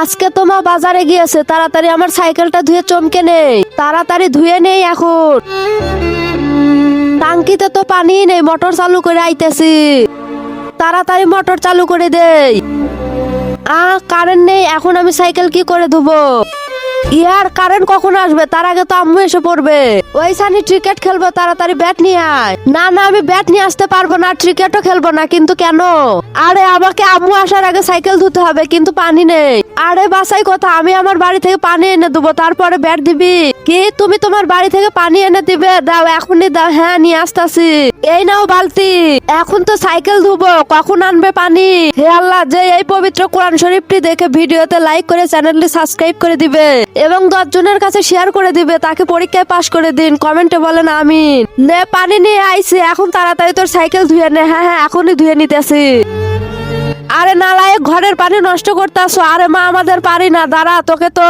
আজকে তো মা বাজারে গিয়েছে, তাড়াতাড়ি আমার সাইকেলটা ধুয়ে চমকে নেই। তাড়াতাড়ি ধুয়ে নেই এখন। টাঙ্কিতে তো পানি নেই, মোটর চালু করে আইতেছি। তাড়াতাড়ি মোটর চালু করে দেই। আ কারেন্ট নেই, এখন আমি সাইকেল কি করে ধুবো? ইয়ার কারেন্ট কখন আসবে? তার আগে তো আম্মু এসে পড়বে। ওই সানি ক্রিকেট খেলব, তাড়াতাড়ি ব্যাট নিয়ে আয়। না না, আমি ব্যাট নিয়ে আসতে পারব না ক্রিকেটও খেলব না, কিন্তু কেন? আরে, আমাকে আম্মু আসার আগে সাইকেল ধুতে হবে, কিন্তু পানি নেই। আরে বাসাই কথা, আমি আমার বাড়ি থেকে পানি এনে দেবো, তারপরে ব্যাট দিবি। কি, তুমি তোমার বাড়ি থেকে পানি এনে দিবে? দাও, এখনই দাও হ্যাঁ নিয়ে আসতাছি। এই নাও বালতি। এখন তো সাইকেল ধুবো, কখন আনবে পানি? হে আল্লাহ, যে এই পবিত্র কোরআন শরীফটি দেখে ভিডিওতে লাইক করে চ্যানেলটি সাবস্ক্রাইব করে দিবে। এবং দশজনের কাছে শেয়ার করে দিবে, তাকে পরীক্ষায় পাশ করে দিন। কমেন্টে বলেন আমি নে, পানি নিয়ে আইছি, এখন তাড়াতাড়ি তোর সাইকেল ধুয়ে নে। হ্যাঁ হ্যাঁ এখনই ধুয়ে নিতেছি। আরে নালায়, ঘরের পানি নষ্ট করতে আসো আরে মা, আমাদের পারি না, দাঁড়া, তোকে তো